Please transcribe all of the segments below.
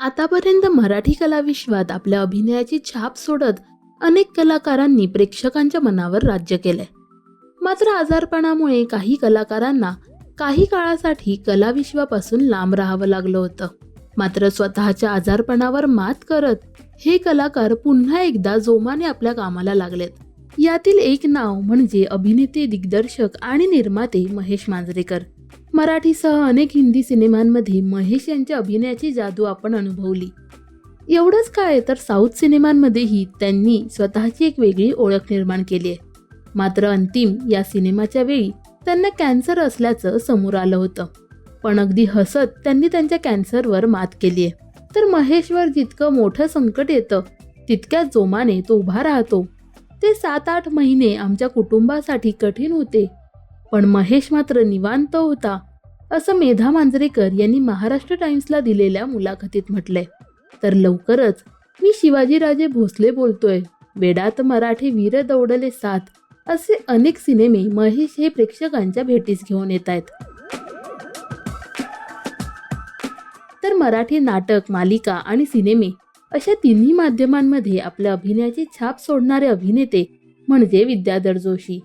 आतापर्यंत मराठी कलाविश्वात आपल्या अभिनयाची छाप सोडत अनेक कलाकारांनी प्रेक्षकांच्या मनावर राज्य केलंय. मात्र आजारपणामुळे काही कलाकारांना काही काळासाठी कलाविश्वापासून लांब राहावं लागलं होतं. मात्र स्वतःच्या आजारपणावर मात करत हे कलाकार पुन्हा एकदा जोमाने आपल्या कामाला लागलेत. यातील एक नाव म्हणजे अभिनेते दिग्दर्शक आणि निर्माते महेश मांजरेकर. मराठीसह अनेक हिंदी सिनेमांमध्ये महेश यांच्या अभिनयाची जादू आपण अनुभवली. एवढंच काय तर साऊथ सिनेमांमध्येही त्यांनी स्वतःची एक वेगळी ओळख निर्माण केली आहे. मात्र अंतिम या सिनेमाच्या वेळी त्यांना कॅन्सर असल्याचं समोर आलं होतं. पण अगदी हसत त्यांनी त्यांच्या कॅन्सरवर मात केली आहे. तर महेशवर जितकं मोठं संकट येतं तितक्या जोमाने तो उभा राहतो. ते सात आठ महिने आमच्या कुटुंबासाठी कठीण होते. पण महेश मात्र निवांत होता असं मेधा मांजरेकर यांनी महाराष्ट्र टाइम्सला दिलेल्या मुलाखतीत म्हटलंय. तर लवकरच मी शिवाजीराजे भोसले बोलतोय वेडात मराठी वीर दौडले साथ असे अनेक सिनेमे महेश हे प्रेक्षकांच्या भेटीस घेऊन येत आहेत तर मराठी नाटक मालिका आणि सिनेमे अशा तिन्ही माध्यमांमध्ये आपल्या अभिनयाची छाप सोडणारे अभिनेते म्हणजे विद्याधर जोशी.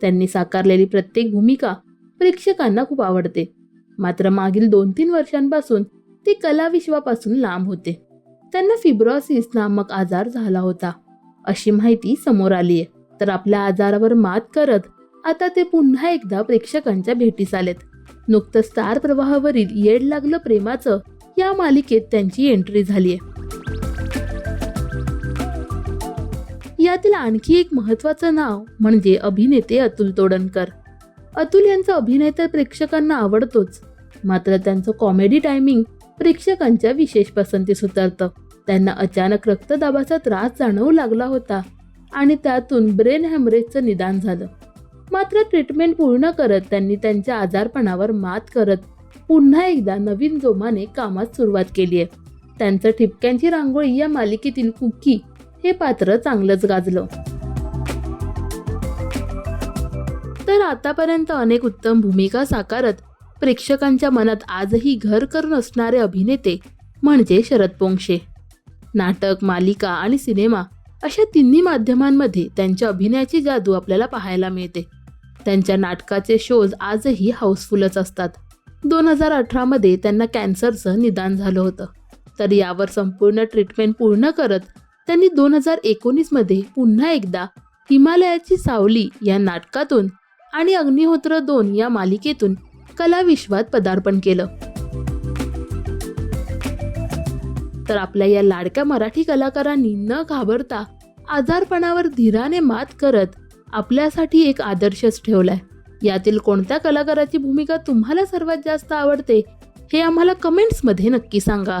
त्यांनी साकारलेली प्रत्येक भूमिका प्रेक्षकांना खूप आवडते. मात्र मागील दोन तीन वर्षांपासून ते कलाविश्वापासून लांब होते. त्यांना फिब्रॉसिस नामक आजार झाला होता. अशी माहिती समोर आली आहे. तर आपल्या आजारावर मात करत आता ते पुन्हा एकदा प्रेक्षकांच्या भेटीस आलेत. नुकतं स्टार प्रवाहावरील येड लागलं प्रेमाचं या मालिकेत त्यांची एंट्री झाली आहे यातील आणखी एक महत्वाचं नाव म्हणजे अभिनेते अतुल तोडणकर. अतुल यांचा अभिनय तर प्रेक्षकांना आवडतोच. मात्र त्यांचं कॉमेडी टायमिंग प्रेक्षकांच्या विशेष पसंतीस उतरतं त्यांना अचानक रक्तदाबाचा त्रास जाणवू लागला होता आणि त्यातून ब्रेन हॅमरेजचं निदान झालं. मात्र ट्रीटमेंट पूर्ण करत त्यांनी त्यांच्या आजारपणावर मात करत पुन्हा एकदा नवीन जोमाने कामात सुरुवात केली आहे त्यांचं ठिपक्यांची रांगोळी या मालिकेतील कुकी हे पात्र चांगलंच गाजलं. तर आतापर्यंत अनेक उत्तम भूमिका साकारत प्रेक्षकांच्या मनात आजही घर करून असणारे अभिनेते म्हणजे शरद पोंक्षे. नाटक मालिका आणि सिनेमा अशा तिन्ही माध्यमांमध्ये त्यांच्या अभिनयाची जादू आपल्याला पाहायला मिळते. त्यांच्या नाटकाचे शोज आजही हाऊसफुलच असतात. दोन हजार अठरामध्ये त्यांना कॅन्सरचं निदान झालं होतं. तर यावर संपूर्ण ट्रीटमेंट पूर्ण करत त्यांनी दोन हजार एकोणीसमध्ये पुन्हा एकदा हिमालयाची सावली या नाटकातून आणि अग्निहोत्र दोन या मालिकेतून कलाविश्वात पदार्पण केलं. तर आपल्या या लाडक्या मराठी कलाकारांनी न घाबरता आजारपणावर धीराने मात करत आपल्यासाठी एक आदर्शच ठेवलाय. यातील कोणत्या कलाकाराची भूमिका तुम्हाला सर्वात जास्त आवडते हे आम्हाला कमेंट्समध्ये नक्की सांगा.